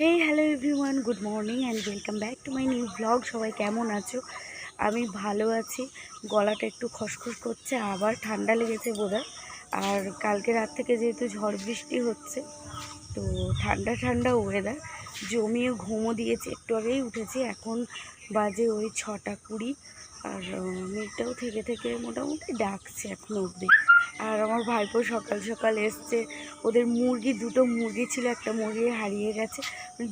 Hey hello everyone good morning and welcome back to my new blog সবাই কেমন আছো? আমি ভালো আছি। গলাটা একটু খসখস করছে, আবার ঠান্ডা লেগেছে বোধহয়। আর কালকে রাত থেকে যেহেতু ঝড় বৃষ্টি হচ্ছে, তো ঠান্ডা ঠান্ডা ওয়েদার জমিয়ে ঘুমো দিয়েছে, একটু আগেই উঠেছি। এখন বাজে ওই ছটা কুড়ি। আর আহ, মেঘটাও থেকে থেকে মোটামুটি ডাকছে এখন অবধি। আর আমার ভাইপো সকাল সকাল এসছে। ওদের মুরগি দুটো মুরগি ছিল একটা মুরগি হারিয়ে গেছে।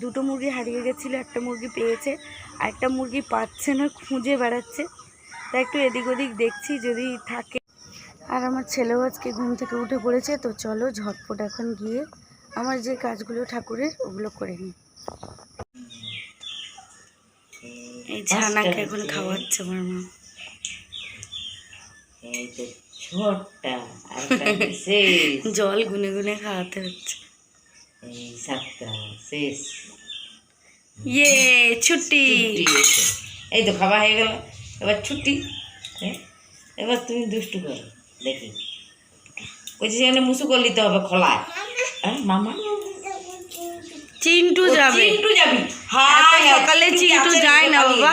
দুটো মুরগি হারিয়ে গেছিল একটা মুরগি পেয়েছে। আর একটা মুরগি পাচ্ছে না খুঁজে বেড়াচ্ছে। তা একটু এদিক ওদিক দেখছি যদি থাকে। আর আমার ছেলেও আজকে ঘুম থেকে উঠে পড়েছে তো চলো ঝটপট এখন গিয়ে আমার যে কাজগুলো ঠাকুরের ওগুলো করে নিই। এই ছানাকে এখন খাওয়াচ্ছে আমার মা। জল গুনে গুনে খাওয়াতে হচ্ছে। এই সাতটা শেষ। ইয়ে ছুটি। এই তো। খাওয়া হয়ে গেল। এবার ছুটি হ্যাঁ? এবার তুমি দুষ্টু করো দেখি। বলছি সেখানে মুসু করে নিতে হবে খোলায়। হ্যাঁ মামা? চিন্টু যাবে। চিন্টু যাবি। হ্যাঁ সকালে চিন্টু যায় না বাবা।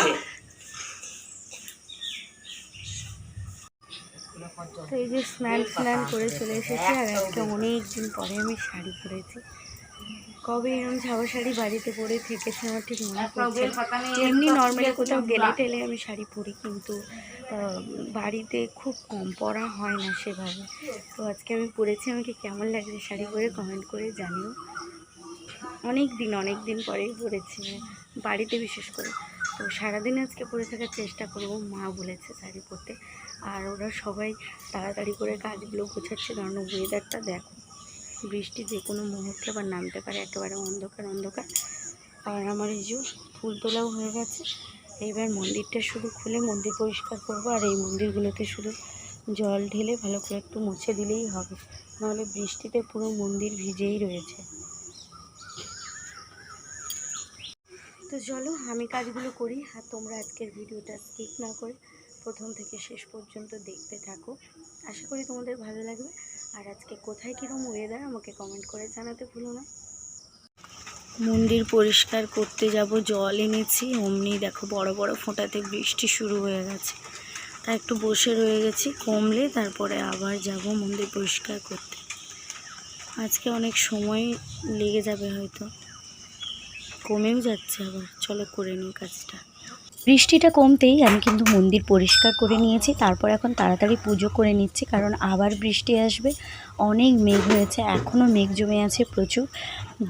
তো এই যে স্নান স্নান করে চলে এসেছি আর আজকে অনেক দিন পরে আমি শাড়ি পরেছি। কবে এরকম ছাওয়া শাড়ি বাড়িতে পরে থেকেছে আমার ঠিক মনে পড়ছে এমনি নর্মালি কোথাও গেলে টেলে আমি শাড়ি পরি কিন্তু বাড়িতে খুব কম পরা হয় না সেভাবে। তো আজকে আমি পরেছি আমাকে কেমন লাগছে শাড়ি পরে কমেন্ট করে জানিও। অনেক দিন অনেক দিন পরেই পরেছি বাড়িতে বিশেষ করে। তো সারাদিন আজকে পরে থাকার চেষ্টা করব, মা বলেছে শাড়ি পরতে। আর ওরা সবাই তাড়াতাড়ি করে কাজগুলো গোছাচ্ছে, কারণ ওয়েদারটা দেখো, বৃষ্টি যে কোনো মুহূর্তে আবার নামতে পারে, একেবারে অন্ধকার অন্ধকার। আর আমার এই যে ফুল তোলাও হয়ে গেছে, এইবার মন্দিরটা শুধু খুলে মন্দির পরিষ্কার করব, আর এই মন্দিরগুলোতে শুধু জল ঢেলে ভালো করে একটু মুছে দিলেই হবে। নাহলে বৃষ্টিতে পুরো মন্দির ভিজেই রয়েছে। তো চলো, আমি কাজগুলো করি আর তোমরা আজকের ভিডিওটা স্কিপ না করে প্রথম থেকে শেষ পর্যন্ত দেখতে থাকো। আশা করি তোমাদের ভালো লাগবে। আর আজকে কোথায় কীরকম ওয়েদার আমাকে কমেন্ট করে জানাতে ভুলো না। মন্দির পরিষ্কার করতে যাব, জল এনেছি, অমনি দেখো বড় বড় ফোঁটাতে বৃষ্টি শুরু হয়ে গেছে। তা একটু বসে রয়ে গেছি, কমলে তারপরে আবার যাব মন্দির পরিষ্কার করতে। আজকে অনেক সময় লেগে যাবে হয়তো। কমেও যাচ্ছে আবার। চলো করে নিই কাজটা। বৃষ্টিটা কমতেই আমি কিন্তু মন্দির পরিষ্কার করে নিয়েছি, তারপর এখন তাড়াতাড়ি পুজো করে নিচ্ছি, কারণ আবার বৃষ্টি আসবে। অনেক মেঘ হয়েছে এখনও মেঘ জমে আছে প্রচুর।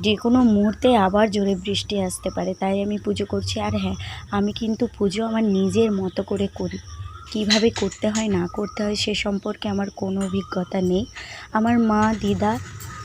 যে কোনো মুহূর্তে আবার জোরে বৃষ্টি আসতে পারে, তাই আমি পুজো করছি। আর হ্যাঁ আমি কিন্তু পুজো আমার নিজের মতো করে করি। কীভাবে করতে হয়, না করতে হয় সে সম্পর্কে আমার কোনো অভিজ্ঞতা নেই। আমার মা, দিদা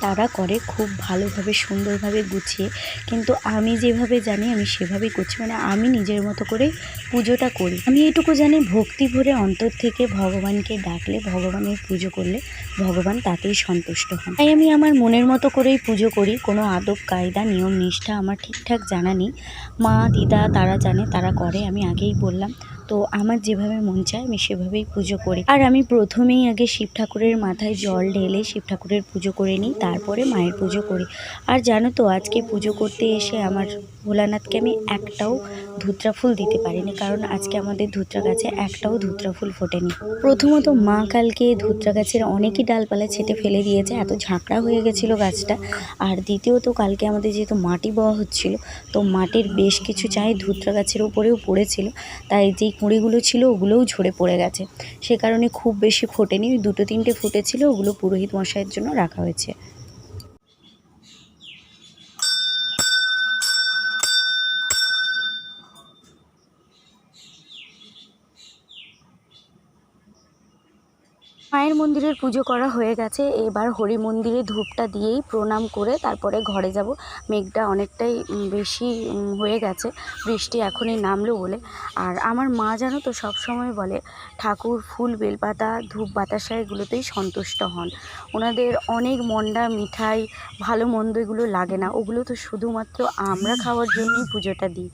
তারা করে খুব ভালোভাবে, সুন্দরভাবে গুছিয়ে। কিন্তু আমি যেভাবে জানি, আমি সেভাবেই করছি। মানে আমি নিজের মতো করে পুজোটা করি। আমি এটুকু জানি, ভক্তি ভরে অন্তর থেকে ভগবানকে ডাকলে, ভগবানের পুজো করলে ভগবান তাতেই সন্তুষ্ট হন। তাই আমি আমার মনের মতো করেই পুজো করি। কোনো আদব, কায়দা, নিয়ম, নিষ্ঠা আমার ঠিকঠাক জানা নেই। মা, দিদা তারা জানে, তারা করে। আমি আগেই বললাম তো আমার যেভাবে মন চায় আমি সেভাবেই পুজো করি। আর আমি প্রথমেই আগে শিব ঠাকুরের মাথায় জল ঢেলে শিব ঠাকুরের পুজো করে নিই, তারপরে মায়ের পুজো করি। আর জানো তো, আজকে পুজো করতে এসে আমার ভোলানাথকে আমি একটাও ধুত্রা ফুল দিতে পারিনি, কারণ আজকে আমাদের ধুত্রা গাছে একটাও ধুত্রা ফুল ফোটেনি। প্রথমত মা কালকে ধুত্রা গাছের অনেকই ডালপালা ছেটে ফেলে দিয়েছে, এত ঝাঁকড়া হয়ে গেছিল গাছটা। আর দ্বিতীয়ত কালকে আমাদের যেহেতু মাটি বওয়া হচ্ছিল, তো মাটির বেশ কিছু চাই ধুত্রা গাছের উপরেও পড়েছিল, তাই যেই কুঁড়িগুলো ছিল ওগুলোও ঝরে পড়ে গেছে। সে কারণে খুব বেশি ফোটেনি, দুটো তিনটে ফুটেছিল, ওগুলো পুরোহিত মশাইয়ের জন্য রাখা হয়েছে। মায়ের মন্দিরের পুজো করা হয়ে গেছে। এবার হরি মন্দিরে ধূপটা দিয়েই প্রণাম করে তারপরে ঘরে যাব। মেঘটা অনেকটাই বেশি হয়ে গেছে। বৃষ্টি এখনই নামলো বলে। আর আমার মা জানো তো সব সময় বলে, ঠাকুর ফুল, বেলপাতা, ধূপ, বাতাসা এগুলোতেই সন্তুষ্ট হন। ওনাদের অনেক মন্ডা, মিঠাই, ভালো মন্দ এগুলো লাগে না। ওগুলো তো শুধুমাত্র আমরা খাওয়ার জন্যই পুজোটা দিই।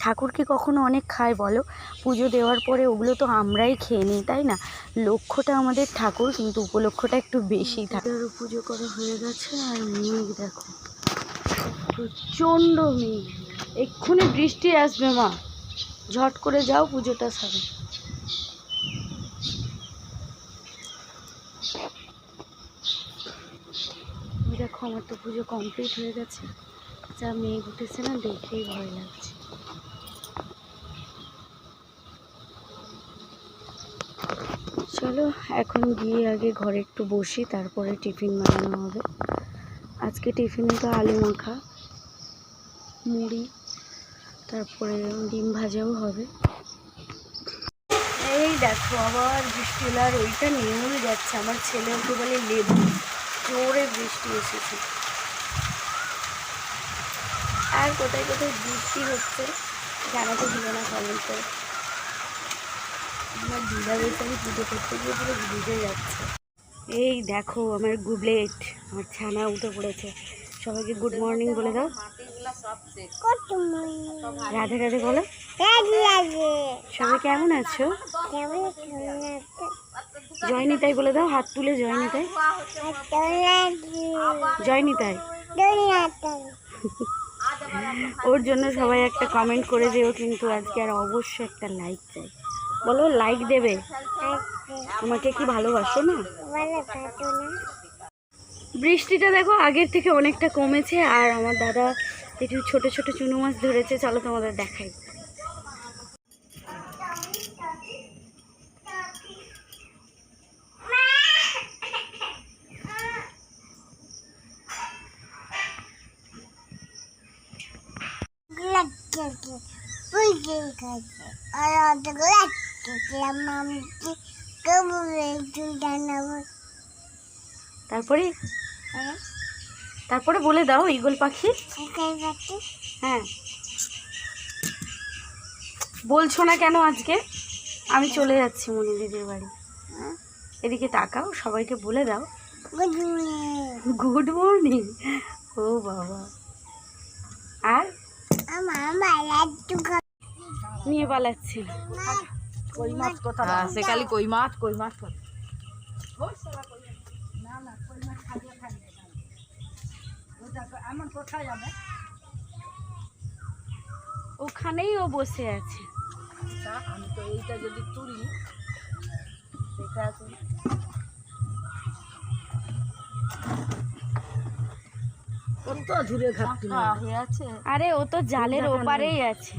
ঠাকুর কি কখনো অনেক খায় বলো? পুজো দেওয়ার পরে ওগুলো তো আমরাই খেয়ে নিই, তাই না? লক্ষ্যটা আমাদের ঠাকুর, কিন্তু উপলক্ষটা একটু বেশি থাকে। পুজো করা হয়ে গেছে, আর মেঘ দেখো। প্রচণ্ড মেঘ। এক্ষুনি বৃষ্টি আসবে, মা। ঝট করে যাও, পুজোটা সারে। দেখো, আমার তো পুজো কমপ্লিট হয়ে গেছে। যা মেঘ উঠেছে না, দেখেই ভয় লাগছে। চলো, এখন গিয়ে আগে ঘরে একটু বসি, তারপরে টিফিন বানানো হবে। আজকে টিফিনে তো আলু মাখা, মুড়ি, তারপরে ডিম ভাজাও হবে। এই দেখো, আবার বৃষ্টি হলো, আর ওইটা নেমে যাচ্ছে। আমার ছেলে ওকে বলে লেবু, জোরে বৃষ্টি এসেছে। আর কোথায় কোথায় বৃষ্টি হচ্ছে, জানাতে দিল না কমেন্ট। করে আমার দিদা বলছে আমি পুজো করতে গিয়ে পুরো ভিজে যাচ্ছে। এই দেখো আমার গুবলেট আমার ছানা উঠে পড়েছে। সবাইকে গুড মর্নিং বলে দাও। রাধে রাধে বলো। সবাই কেমন আছো? জয়নিতাই বলে দাও হাত তুলে জয়নিতাই জয়নিতাই ওর জন্য সবাই একটা কমেন্ট করে দিও কিন্তু আজকে আর অবশ্যই একটা লাইক চাই। বলো লাইক দেবে? আমাকে কি ভালোবাসো না? বৃষ্টিটা দেখো আগের থেকে অনেকটা কমেছে, আর আমার দাদা একটু ছোট ছোট চুনো মাছ ধরেছে, চলো তোমাদের দেখাই। তারপরে? তারপরে বলে দাও ইগল পাখি। হ্যাঁ। বলছো না কেন আজকে? আমি চলে যাচ্ছি মনি দিদির বাড়ি। এদিকে তাকাও সবাইকে বলে দাও। গুড মর্নিং ও বাবা। আর? নিয়ে পালাচ্ছি। কই মাছ কথা সে খালি কই মাছ কই মাছ কথা ওখানেই ও বসে আছে। আমি তো এইটা যদি তুলি কত দূরে ঘাটতি হয়ে আছে। আরে ও তো জালের ওপারেই আছে।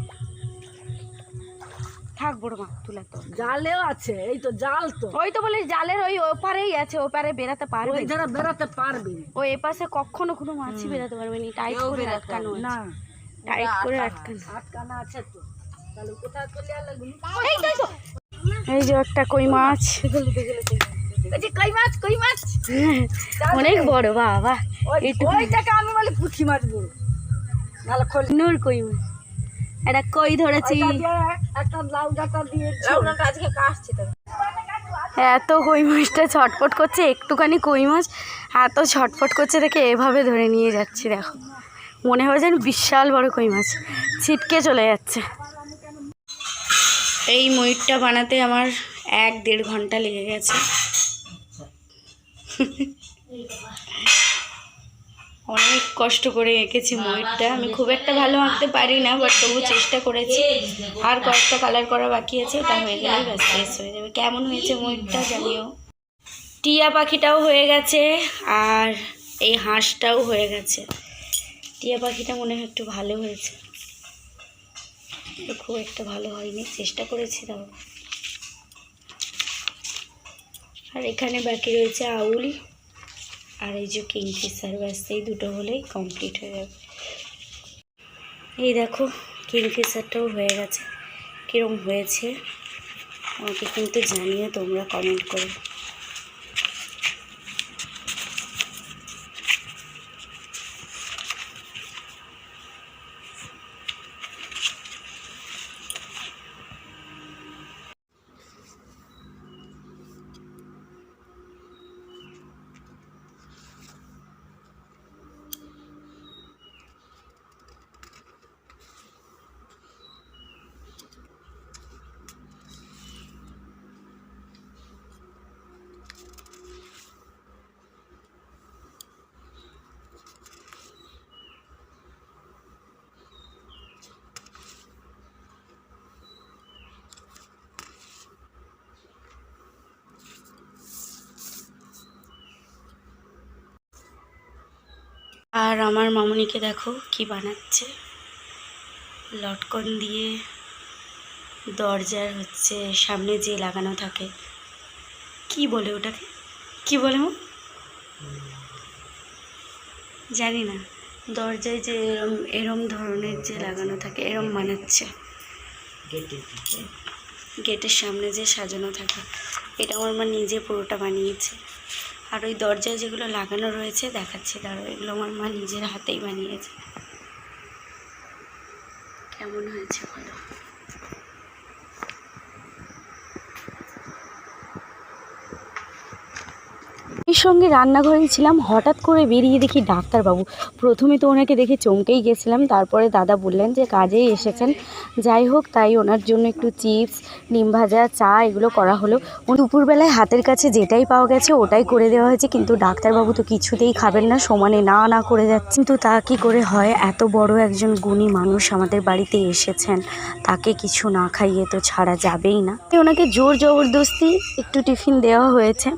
থাক বড় মা তুলে তো জালেও আছে এই তো জাল তো। ওই তো বলে জালের ওই ওপারেই আছে ওপারে বেরাতে পারবে। ওই ধারা বেড়াতে পারবে। ও এপাশে কখনো কোনো মাছই বেরাতে পারবে না টাইট করে আটকানো না। টাইট করে আটকানো। আটকানা আছে তো। তাহলে কোথায় চলে আলো এই তো, এই যে একটা কই মাছ। কই মাছ কই মাছ। অনেক বড় বাবা। আমি বলি পুঁঠি মাছ বড় নাহলে কই মাছ? একটা কই ধরেছি? একটা লাউ ডাটা দিয়ে লাউ ডাটা আজকে এত কই মাছটা ছটফট করছে একটুখানি কই মাছ। এত ছটফট করছে দেখে এভাবে ধরে নিয়ে যাচ্ছি দেখো। মনে হয় যেন বিশাল বড় কই মাছ। ছিটকে চলে যাচ্ছে। এই ময়ূরটা বানাতে আমার এক দেড় ঘণ্টা লেগে গেছে। অনেক কষ্ট করে এঁকেছি ময়ূরটা। আমি খুব একটা ভালো আঁকতে পারি না বাট তবু চেষ্টা করেছি। আর কয়েকটা কালার করা বাকি আছে ওটা হয়ে গেলেই ব্যাস শেষ হয়ে যাবে। কেমন হয়েছে ময়ূরটা জানিও। টিয়া পাখিটাও হয়ে গেছে আর এই হাঁসটাও হয়ে গেছে। টিয়া পাখিটা মনে হয় একটু ভালো হয়েছে। খুব একটা ভালো হয়নি চেষ্টা করেছি তাও। আর এখানে বাকি রয়েছে আউল। আর এই যে কিংফিশার ব্যাস এই দুটো হলেই কমপ্লিট হয়ে যাবে। এই দেখো কিংফিশারটাও হয়ে গেছে। কীরকম হয়েছে, আমাকে কিন্তু জানিও তোমরা কমেন্ট করে। আর আমার মামুনিকে দেখো কি বানাচ্ছে। লটকন দিয়ে দরজার হচ্ছে সামনে যে লাগানো থাকে। কি বলে ওটাকে? কি বলে মো? জানি না। দরজায় যে এরম এরম ধরনের যে লাগানো থাকে, এরম বানাচ্ছে। গেটের সামনে যে সাজানো থাকে, এটা আমার মা নিজে পুরোটা বানিয়েছে। আর ওই দরজায় যেগুলো লাগানো রয়েছে, দেখাচ্ছে। দাঁড়ো এগুলো আমার মা নিজের হাতেই বানিয়েছে। কেমন হয়েছে বলো? এর সঙ্গে রান্নাঘরে ছিলাম হঠাৎ করে বেরিয়ে দেখি ডাক্তারবাবু। প্রথমে তো ওনাকে দেখে চমকেই গেছিলাম, তারপরে দাদা বললেন যে কাজেই এসেছেন। যাই হোক, তাই ওনার জন্য একটু চিপস ডিম ভাজা, চা এগুলো করা হলো। দুপুরবেলায় হাতের কাছে যেটাই পাওয়া গেছে ওটাই করে দেওয়া হয়েছে, কিন্তু ডাক্তারবাবু তো কিছুতেই খাবেন না, সমানে না না করে যাচ্ছে। কিন্তু তা কি করে হয়, এত বড় একজন গুণী মানুষ আমাদের বাড়িতে এসেছেন, তাকে কিছু না খাইয়ে তো ছাড়া যাবেই না। ওনাকে জোর জবরদস্তি একটু টিফিন দেওয়া হয়েছে।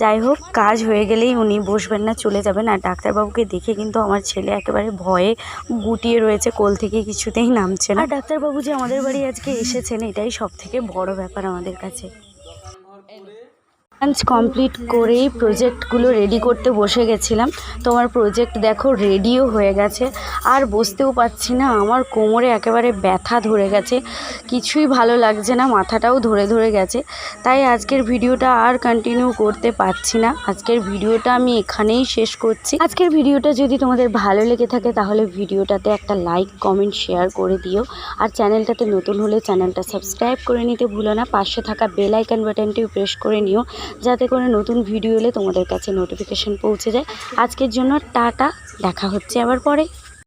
যাই হোক, কাজ হয়ে গেলেই উনি বসবেন না, চলে যাবেন। আর ডাক্তারবাবুকে দেখে কিন্তু আমার ছেলে একেবারে ভয়ে গুটিয়ে রয়েছে, কোল থেকে কিছুতেই নামছে না। আর ডাক্তারবাবু যে আমাদের বাড়ি আজকে এসেছেন, এটাই সব থেকে বড় ব্যাপার আমাদের কাছে। লাঞ্চ কমপ্লিট করেই প্রজেক্টগুলো রেডি করতে বসে গেছিলাম। তোমার প্রজেক্ট দেখো রেডিও হয়ে গেছে। আর বসতেও পারছি না, আমার কোমরে একেবারে ব্যথা ধরে গেছে। কিছুই ভালো লাগছে না, মাথাটাও ধরে ধরে গেছে। তাই আজকের ভিডিওটা আর কন্টিনিউ করতে পারছি না। আজকের ভিডিওটা আমি এখানেই শেষ করছি। আজকের ভিডিওটা যদি তোমাদের ভালো লেগে থাকে, তাহলে ভিডিওটাতে একটা লাইক কমেন্ট শেয়ার করে দিও। আর চ্যানেলটাতে নতুন হলে চ্যানেলটা সাবস্ক্রাইব করে নিতে ভুলো না। পাশে থাকা বেল বাটনটিও প্রেস করে নিও। যাতে করে নতুন ভিডিও এলে তোমাদের কাছে নোটিফিকেশান পৌঁছে যায়। আজকের জন্য টাটা, দেখা হচ্ছে আবার পরে।